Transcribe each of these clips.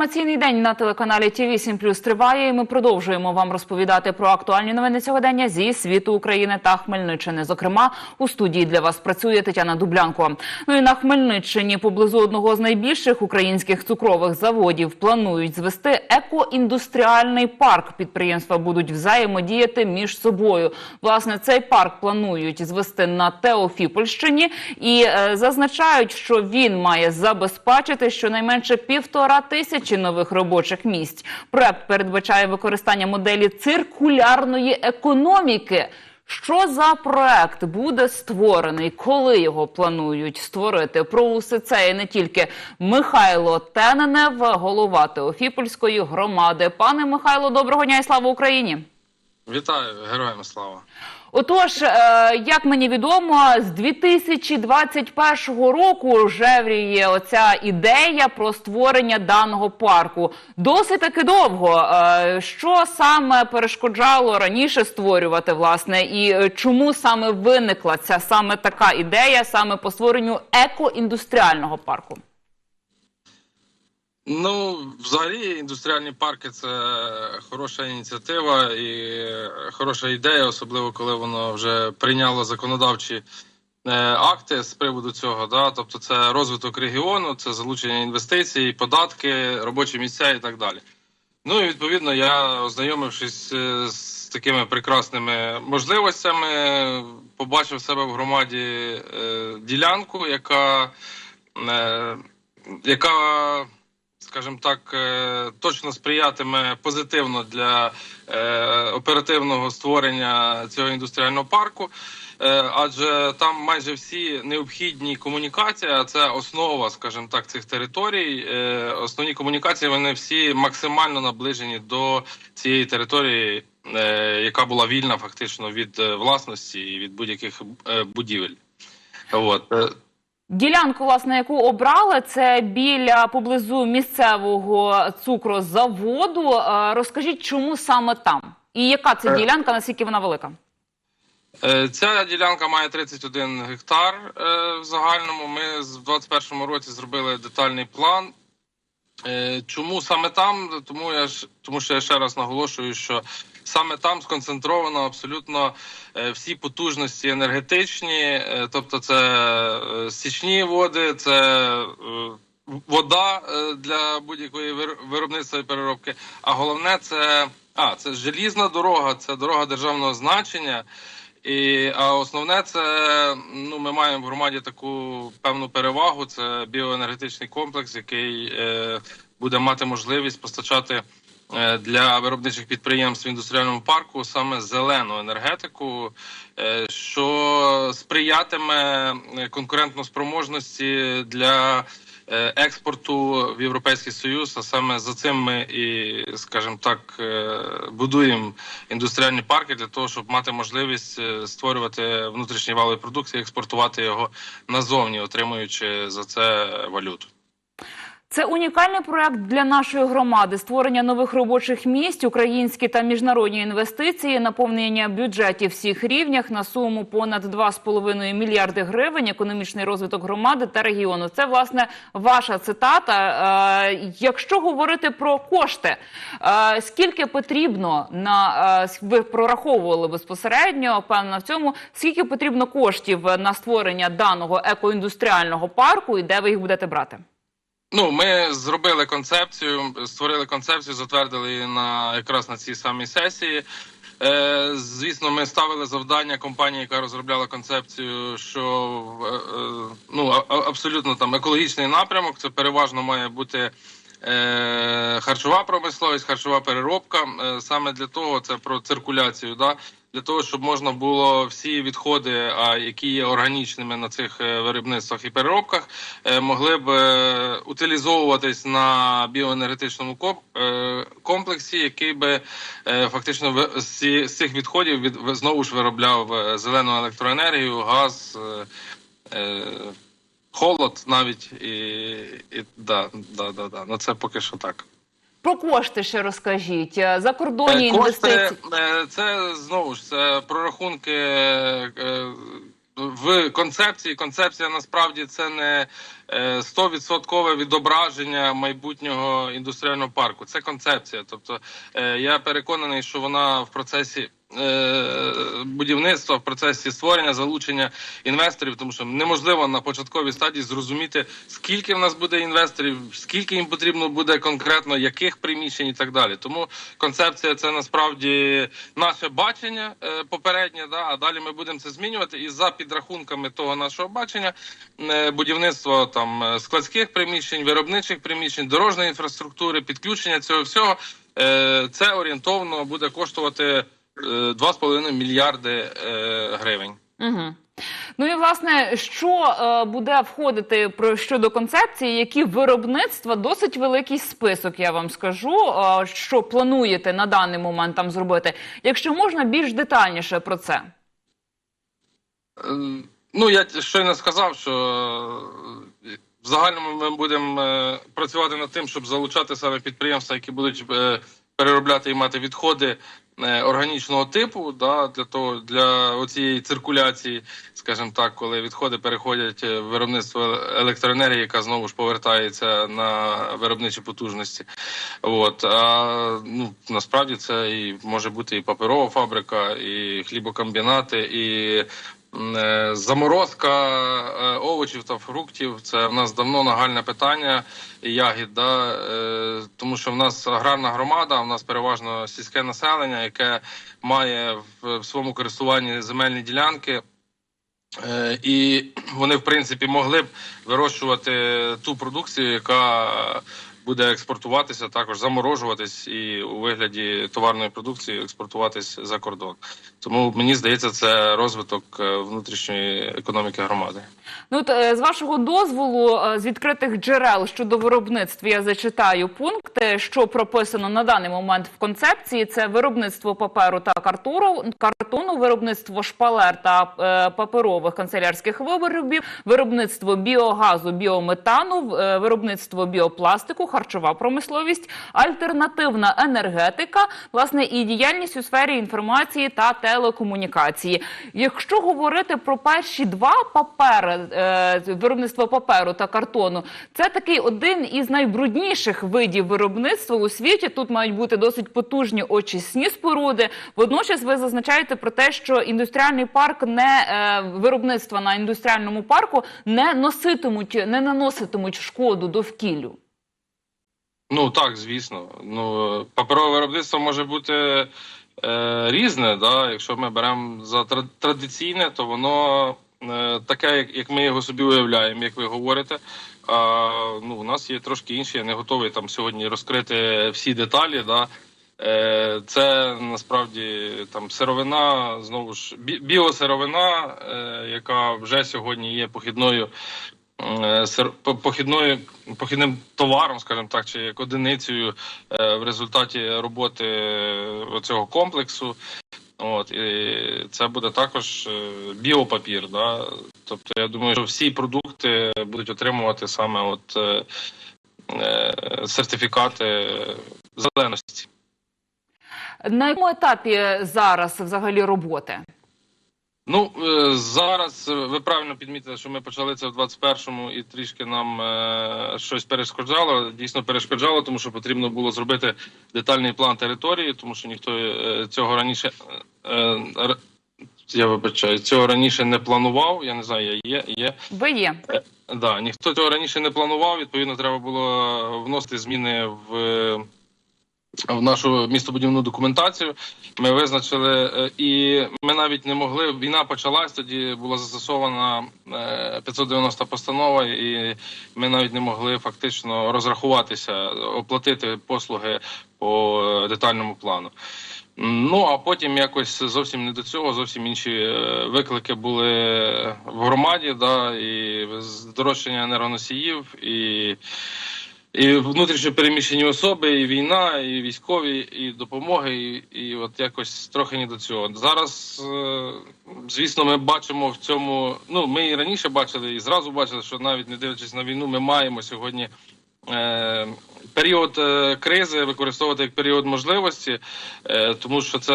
Інформаційний день на телеканалі ТІВІ 7 Плюс триває. І ми продовжуємо вам розповідати про актуальні новини сьогодення зі світу України та Хмельниччини. Зокрема, у студії для вас працює Тетяна Дублянко. Ну і на Хмельниччині поблизу одного з найбільших українських цукрових заводів планують звести екоіндустріальний парк. Підприємства будуть взаємодіяти між собою. Власне, цей парк планують звести на Теофіпольщині і е, зазначають, що він має забезпечити щонайменше півтора тисячі нових робочих місць. Проект передбачає використання моделі циркулярної економіки. Що за проект буде створений? Коли його планують створити? Про усе це і не тільки Михайло Тененев, голова Теофіпольської громади. Пане Михайло, доброго дня і слава Україні! Вітаю, героям слава. Отож, е, як мені відомо, з 2021 року жевріє оця ідея про створення даного парку. Досить таки довго. Е, Що саме перешкоджало раніше створювати, власне, і чому саме виникла ця саме така ідея, саме по створенню екоіндустріального парку? Ну, взагалі, індустріальні парки це хороша ініціатива і хороша ідея, особливо коли воно вже прийняло законодавчі е, акти з приводу цього. Да? Тобто, це розвиток регіону, це залучення інвестицій, податки, робочі місця і так далі. Ну і відповідно, я ознайомившись е, з такими прекрасними можливостями, побачив себе в громаді е, ділянку, яка, е, яка скажімо так, е, точно сприятиме позитивно для е, оперативного створення цього індустріального парку. Е, Адже там майже всі необхідні комунікації, а це основа, скажімо так, цих територій. Основні комунікації вони всі максимально наближені до цієї території, яка була вільна фактично від власності і від будь-яких будівель. От. Ділянку, власне, яку обрали, це біля поблизу місцевого цукрозаводу. Е, Розкажіть, чому саме там? І яка це Е. ділянка, наскільки вона велика? Е, Ця ділянка має 31 гектар в загальному. Ми в 2021 році зробили детальний план. Е, Чому саме там? Тому я ж тому, що я ще раз наголошую, що саме там сконцентровано абсолютно е, всі потужності енергетичні, е, тобто це стічні води, це вода для будь-якої вир- виробництва і переробки. А головне це а це желізна дорога, це дорога державного значення. І а основне, це ну ми маємо в громаді таку певну перевагу. Це біоенергетичний комплекс, який е, буде мати можливість постачати для виробничих підприємств в індустріальному парку саме зелену енергетику, е, що сприятиме е, конкурентноспроможності для е, експорту в Європейський Союз. А саме за цим ми і, скажімо так, е, будуємо індустріальні парки для того, щоб мати можливість е, створювати внутрішній валовий продукт і експортувати його назовні, отримуючи за це валюту. Це унікальний проект для нашої громади: створення нових робочих місць, українські та міжнародні інвестиції, наповнення бюджетів всіх рівнях на суму понад 2,5 мільярди гривень, економічний розвиток громади та регіону. Це власне ваша цитата. Е, Якщо говорити про кошти, е, скільки потрібно на е, ви прораховували безпосередньо, певно, в цьому скільки потрібно коштів на створення даного екоіндустріального парку, і де ви їх будете брати? Ну, ми зробили концепцію, створили концепцію, затвердили її на якраз на цій самій сесії. Е, звісно, ми ставили завдання компанії, яка розробляла концепцію, що е, е, ну абсолютно там екологічний напрямок. Це переважно має бути е, харчова промисловість, харчова переробка. Е, саме для того це про циркуляцію. Да? Для того щоб можна було всі відходи, які є органічними на цих е, виробництвах і переробках, е, могли б е, утилізовуватись на біоенергетичному комплексі, який би фактично з цих відходів від знову ж виробляв зелену електроенергію, газ. Холод навіть і, і да, да, да, да. Ну це поки що так. Про кошти ще розкажіть. за Закордонні Е, Кошти інвестиції. е, це знову ж це прорахунки е, в концепції. Концепція насправді це не е, стовідсоткове відображення майбутнього індустріального парку. Це концепція. Тобто е, я переконаний, що вона в процесі. Е, Будівництва в процесі створення залучення інвесторів, тому що неможливо на початковій стадії зрозуміти, скільки в нас буде інвесторів, скільки їм потрібно буде конкретно, яких приміщень і так далі. Тому концепція це насправді наше бачення е, попереднє. Да, а далі ми будемо це змінювати. І за підрахунками того нашого бачення, е, будівництво там складських приміщень, виробничих приміщень, дорожньої інфраструктури, підключення цього всього. Це орієнтовно буде коштувати 2,5 мільярди е, гривень. Угу. Ну і власне, що е, буде входити про щодо концепції, які виробництва досить великий список, я вам скажу, е, що плануєте на даний момент там зробити. Якщо можна більш детальніше про це. Е, Ну, я щойно сказав, що е, в загальному ми будемо е, працювати над тим, щоб залучати саме підприємства, які будуть е, переробляти і мати відходи е, органічного типу, да, для того для цієї циркуляції, скажімо так, коли відходи переходять в виробництво електроенергії, яка знову ж повертається на виробничі потужності. От а ну насправді це і може бути і паперова фабрика, і хлібокомбінати, і е, заморозка е, овочів та фруктів. Це в нас давно нагальне питання. і Ягід, да, е, тому що в нас аграрна громада, в нас переважно сільське населення, яке має в, своєму користуванні земельні ділянки. Е, І вони, в принципі, могли б вирощувати ту продукцію, яка буде експортуватися, також заморожуватись і у вигляді товарної продукції експортуватись за кордон. Тому мені здається, це розвиток е, внутрішньої економіки громади. Ну, от, е, з вашого дозволу, е, з відкритих джерел щодо виробництва, я зачитаю пункти, що прописано на даний момент в концепції: це виробництво паперу та картуру, картону, виробництво шпалер та е, паперових канцелярських виробів, виробництво біогазу, біометану, виробництво біопластику, харчова промисловість, альтернативна енергетика, власне, і діяльність у сфері інформації та телекомунікації. Якщо говорити про перші два папери, е, виробництво паперу та картону, це такий один із найбрудніших видів виробництва у світі. Тут мають бути досить потужні очисні споруди. Водночас ви зазначаєте про те, що індустріальний парк не е, виробництва на індустріальному парку не носитимуть, не наноситимуть шкоду довкіллю. Ну так, звісно. Ну паперове виробництво може бути е, різне. Да? Якщо ми беремо за традиційне, то воно е, таке, як, ми його собі уявляємо, як ви говорите. А ну, у нас є трошки інші. Я не готовий там сьогодні розкрити всі деталі. Да? Е, це насправді там сировина, знову ж бі- біосировина, е, яка вже сьогодні є похідною е, похідною похідним товаром, скажімо так, чи як одиницею е, в результаті роботи е, цього комплексу. От і це буде також е, біопапір. Да? Тобто, я думаю, що всі продукти будуть отримувати саме от е, е, сертифікати зеленості. На якому етапі зараз взагалі роботи? Ну е, зараз е, ви правильно підмітили, що ми почали це в 21-му і трішки нам е, щось перешкоджало. Дійсно перешкоджало, тому що потрібно було зробити детальний план території, тому що ніхто е, цього раніше е, е, я вибачаю, цього раніше не планував. Я не знаю, є є. Ви є. Да, ніхто цього раніше не планував. Відповідно, треба було вносити зміни в, е, в нашу містобудівну документацію. Ми визначили, е, і ми навіть не могли. Війна почалась, тоді була застосована е, 590 постанова, і ми навіть не могли фактично розрахуватися, оплатити послуги по е, детальному плану. Ну а потім якось зовсім не до цього, зовсім інші е, виклики були в громаді, да, і здорожчання енергоносіїв, і, і внутрішньо переміщені особи, і війна, і військові, і допомоги, і, і от якось трохи не до цього. Зараз, е, звісно, ми бачимо в цьому. Ну, ми і раніше бачили, і зразу бачили, що навіть не дивлячись на війну, ми маємо сьогодні період е, кризи використовувати як період можливості, е, тому що це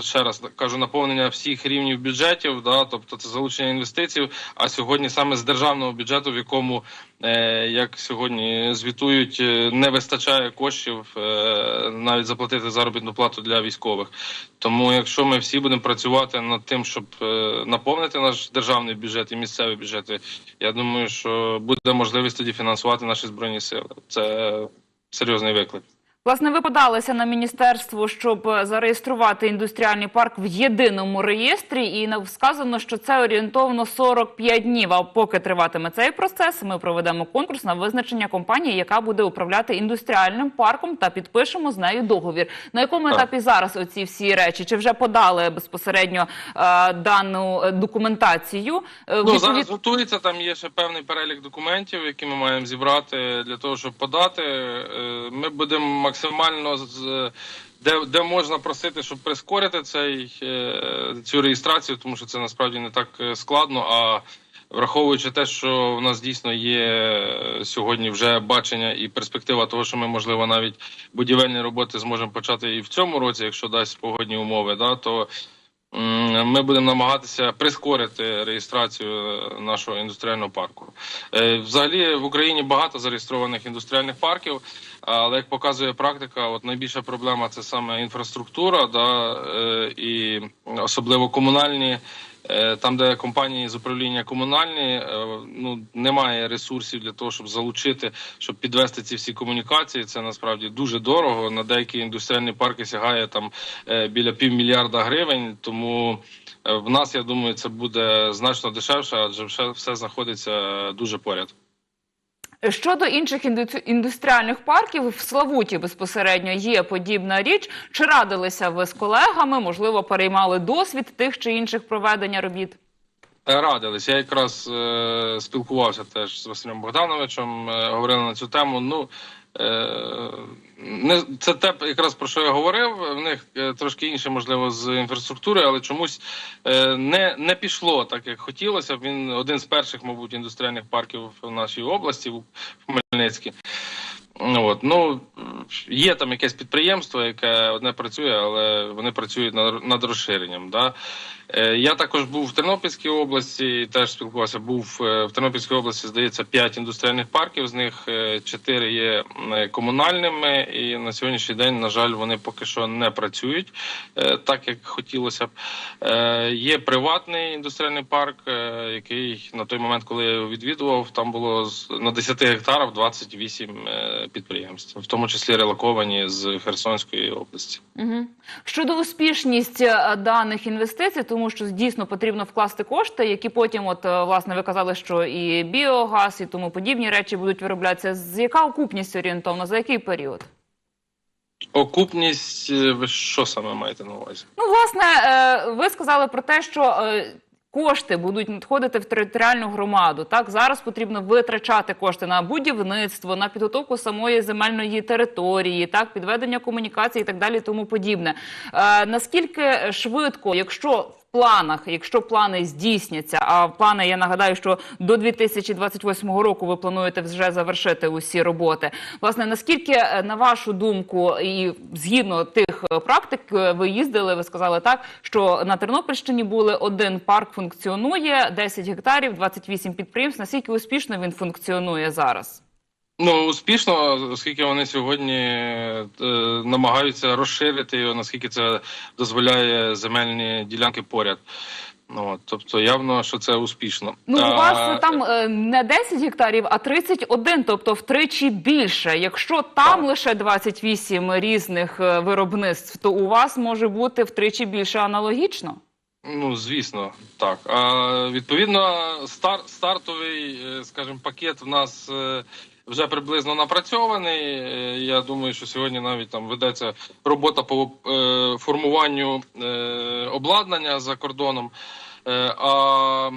ще раз кажу наповнення всіх рівнів бюджетів, да, тобто це залучення інвестицій. А сьогодні саме з державного бюджету, в якому е, як сьогодні звітують, е, не вистачає коштів е, навіть заплатити заробітну плату для військових. Тому, якщо ми всі будемо працювати над тим, щоб е, наповнити наш державний бюджет і місцеві бюджети, я думаю, що буде можливість тоді фінансувати наші збройні сили. Це серйозний виклик. Власне, ви подалися на міністерство, щоб е, зареєструвати індустріальний парк в єдиному реєстрі, і сказано, що це орієнтовно 45 днів. А поки триватиме цей процес, ми проведемо конкурс на визначення компанії, яка буде управляти індустріальним парком, та підпишемо з нею договір. На якому етапі зараз оці всі речі? Чи вже подали безпосередньо е, дану е, документацію? Ну відповід- зараз готується. Там є ще певний перелік документів, які ми маємо зібрати для того, щоб подати. Ми будемо максимально з де, де можна просити, щоб прискорити цей е, цю реєстрацію, тому що це насправді не так е, складно. А враховуючи те, що в нас дійсно є е, сьогодні вже бачення і перспектива того, що ми можливо навіть будівельні роботи зможемо почати і в цьому році, якщо дасть погодні умови, да то. Ми будемо намагатися прискорити реєстрацію е, нашого індустріального парку. Е, Взагалі в Україні багато зареєстрованих індустріальних парків, але як показує практика, от найбільша проблема це саме інфраструктура, да, е, і особливо комунальні. Е, Там, де компанії з управління комунальні, е, ну немає ресурсів для того, щоб залучити, щоб підвести ці всі комунікації. Це насправді дуже дорого. На деякі індустріальні парки сягає там е, біля півмільярда гривень. Тому в нас я думаю, це буде значно дешевше, адже все знаходиться дуже поряд. Щодо інших інду- індустріальних парків, в Славуті безпосередньо є подібна річ. Чи радилися ви з колегами? Можливо, переймали досвід тих чи інших проведення робіт? Е, Радились. Я якраз е, спілкувався теж з Василем Богдановичем, е, говорили на цю тему. Ну е, це те, якраз про що я говорив. В них е, трошки інше, можливо, з інфраструктури, але чомусь е, не, не пішло так, як хотілося. Він один з перших, мабуть, індустріальних парків в нашій області, в Хмельницькій. От, ну, є там якесь підприємство, яке одне працює, але вони працюють над, над розширенням. Да? Е, я також був в Тернопільській області, теж спілкувався. Був е, в Тернопільській області, здається, 5 індустріальних парків, з них 4 є е, комунальними, і на сьогоднішній день, на жаль, вони поки що не працюють е, так, як хотілося б. Е, Є приватний індустріальний парк, е, який на той момент, коли я його відвідував, там було на 10 гектарах 28 е, підприємств, в тому числі релоковані з Херсонської області. Щодо успішність е, даних інвестицій, тому що дійсно потрібно вкласти кошти, які потім, от е, власне, ви казали, що і біогаз, і тому подібні речі будуть вироблятися. З яка окупність орієнтовно? За який період? Окупність, е, ви що саме маєте на увазі? Ну, власне, е, ви сказали про те, що кошти будуть надходити в територіальну громаду. Так зараз потрібно витрачати кошти на будівництво, на підготовку самої земельної території, так підведення комунікацій і так далі, і тому подібне. Наскільки швидко, якщо планах, якщо плани здійсняться, а плани я нагадаю, що до 2028 року ви плануєте вже завершити усі роботи. Власне, наскільки е, на вашу думку, і згідно тих е, практик, е, ви їздили, ви сказали так, що на Тернопільщині були один парк функціонує, 10 гектарів, 28 підприємств. Наскільки успішно він функціонує зараз? Ну успішно, оскільки вони сьогодні е, намагаються розширити його, наскільки це дозволяє земельні ділянки поряд. Ну тобто явно, що це успішно. Ну, у А, вас там е, не 10 гектарів, а 31, тобто втричі більше. Якщо там Так. лише 28 різних е, виробництв, то у вас може бути втричі більше аналогічно. Ну, звісно, так. А, відповідно, стар, стартовий, е, скажімо, пакет в нас е, вже приблизно напрацьований. Е, Я думаю, що сьогодні навіть там ведеться робота по е, формуванню е, обладнання за кордоном. А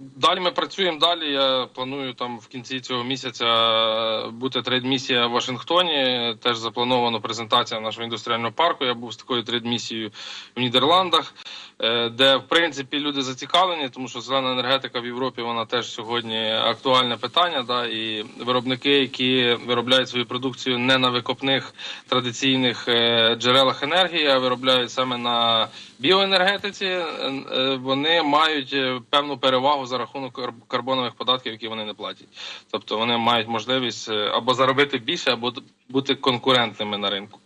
Далі ми працюємо далі. Я планую там в кінці цього місяця е, бути трейд-місія в Вашингтоні. Теж заплановано презентація нашого індустріального парку. Я був з такою трейд-місією в Нідерландах, е, де в принципі люди зацікавлені, тому що зелена енергетика в Європі вона теж сьогодні актуальне питання. Да, і виробники, які виробляють свою продукцію не на викопних традиційних е, джерелах енергії, а виробляють саме на біоенергетиці, е, е, вони мають е, певну перевагу за рахунок кар- карбонових податків, які вони не платять. Тобто вони мають можливість або заробити більше, або бути конкурентними на ринку.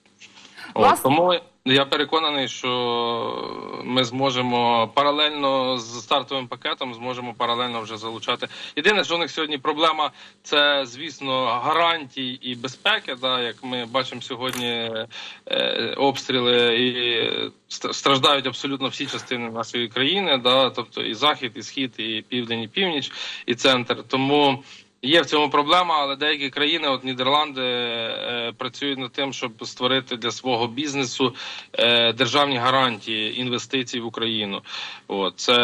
От, тому я переконаний, що ми зможемо паралельно з стартовим пакетом зможемо паралельно вже залучати. Єдине, що у них сьогодні проблема це, звісно, гарантій і безпеки. Да, як ми бачимо сьогодні е, обстріли і страждають абсолютно всі частини нашої країни, да, тобто і захід, і схід, і південь, і північ, і центр. Тому. Є в цьому проблема, але деякі країни, от Нідерланди, е, працюють над тим, щоб створити для свого бізнесу е, державні гарантії інвестицій в Україну. От це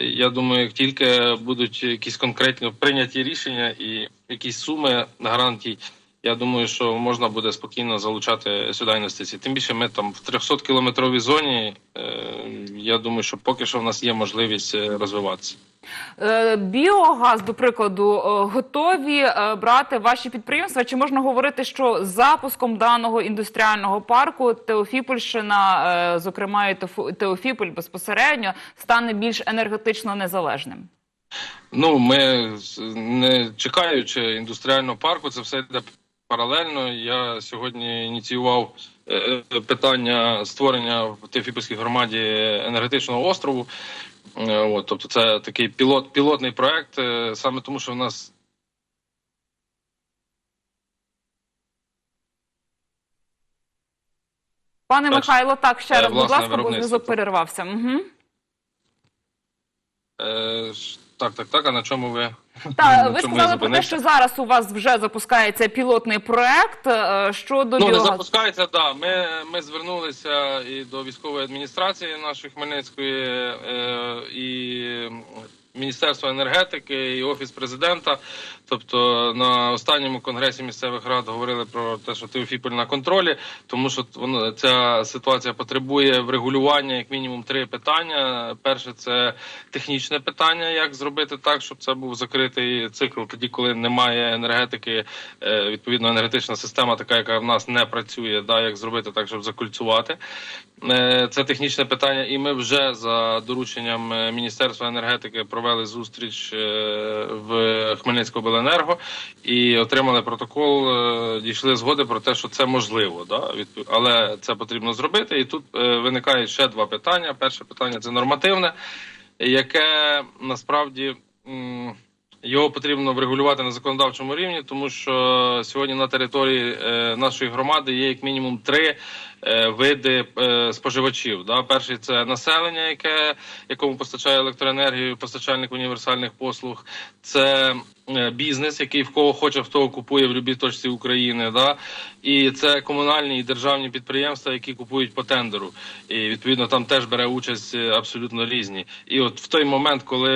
я думаю, як тільки будуть якісь конкретні прийняті рішення і якісь суми гарантій. Я думаю, що можна буде спокійно залучати сюди інвестиції. Тим більше ми там в 300 кілометровій зоні. Е, я думаю, що поки що в нас є можливість е, розвиватися. Е, Біогаз, до прикладу, е, готові е, брати ваші підприємства? Чи можна говорити, що з запуском даного індустріального парку Теофіпольщина, зокрема і Теофіполь безпосередньо, стане більш енергетично незалежним? Ну, ми не чекаючи індустріального парку, це все йде паралельно. Я сьогодні ініціював питання створення в Тефіпольській громаді енергетичного острову. Е, От, тобто, це такий пілот, пілотний проект, е, саме тому, що в нас Пане Так, Михайло, так ще е, раз, будь ласка, бо зв'язок перервався. Угу. е, так, так, так. А на чому ви Так, на ви чому сказали про те, що зараз у вас вже запускається пілотний проект е, щодо Ну, не біогазу. запускається, да. Ми, ми звернулися і до військової адміністрації нашої Хмельницької, е, і Міністерства енергетики, і Офіс президента. Тобто на останньому конгресі місцевих рад говорили про те, що Теофіполь на контролі, тому що воно ця ситуація потребує врегулювання як мінімум три питання. Перше це технічне питання, як зробити так, щоб це був закритий цикл, тоді коли немає енергетики, е, відповідно енергетична система, така яка в нас не працює, да, як зробити так, щоб закульцювати. Е, Це технічне питання, і ми вже за дорученням е, Міністерства енергетики провели зустріч в Хмельницького обленерго і отримали протокол. е, Дійшли згоди про те, що це можливо, да, але це потрібно зробити. І тут е, виникає ще два питання. Перше питання це нормативне, яке насправді. його потрібно врегулювати на законодавчому рівні, тому що сьогодні на території е, нашої громади є як мінімум три види споживачів. Перший це населення, яке якому постачає електроенергію, постачальник універсальних послуг. Це бізнес, який в кого хоче, в того купує в будь-якій точці України. Да? І це комунальні і державні підприємства, які купують по тендеру. І відповідно там теж бере участь е, абсолютно різні. І от в той момент, коли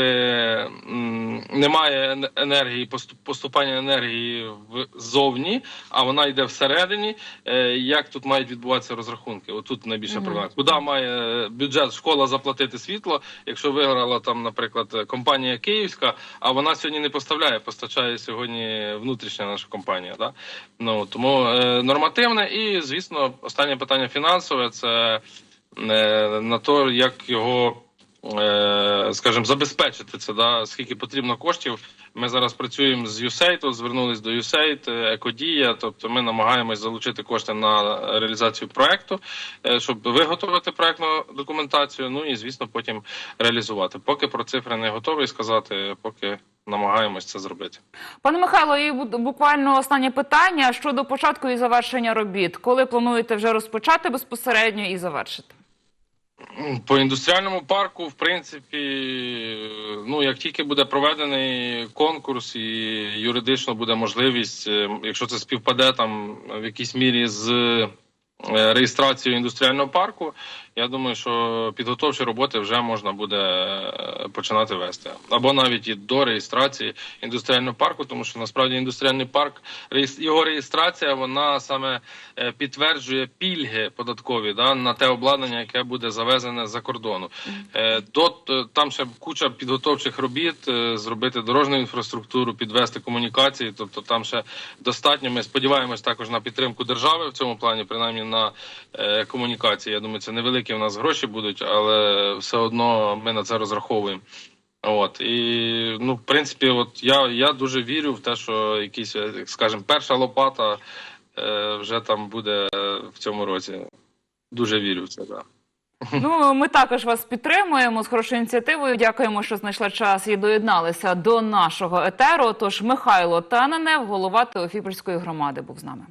м, немає енергії, поступ- поступання енергії ззовні, а вона йде всередині, е, як тут мають відбуватися розрахунки? Отут найбільша Мгм. проблема. Куди має бюджет школа заплатити світло, якщо виграла там, наприклад, компанія Київська, а вона сьогодні не поставляє, постачає сьогодні внутрішня наша компанія. Да? Ну тому е, нормативне і звісно, останнє питання фінансове це е, на то, як його. е, Скажімо, забезпечити це, да, скільки потрібно коштів. Ми зараз працюємо з USAID, звернулись до USAID, е, Екодія. Тобто ми намагаємось залучити кошти на реалізацію проекту, е, щоб виготовити проектну документацію. Ну і звісно, потім реалізувати. Поки про цифри не готовий сказати, поки намагаємось це зробити. Пане Михайло, і бу- буквально останнє питання щодо початку і завершення робіт. Коли плануєте вже розпочати безпосередньо і завершити? По індустріальному парку, в принципі, ну як тільки буде проведений конкурс і юридично буде можливість, е, якщо це співпаде там в якійсь мірі з реєстрацією індустріального парку. Я думаю, що підготовчі роботи вже можна буде е, починати вести. Або навіть і до реєстрації індустріального парку, тому що насправді індустріальний парк, його реєстрація, вона саме е, підтверджує пільги податкові да, на те обладнання, яке буде завезене за кордону. Е, До там ще куча підготовчих робіт, зробити дорожню інфраструктуру, підвести комунікації. Тобто там ще достатньо. Ми сподіваємось також на підтримку держави в цьому плані, принаймні на комунікації. Я думаю, це невеликі в нас гроші будуть, але все одно ми на це розраховуємо. От і ну, в принципі, от я, я дуже вірю в те, що якісь, е, скажімо, перша лопата е, вже там буде в цьому році. Дуже вірю в це. Да. Ну, ми також вас підтримуємо з хорошою ініціативою. Дякуємо, що знайшли час і доєдналися до нашого етеру. Тож Михайло Тананев, голова Теофіпольської громади, був з нами.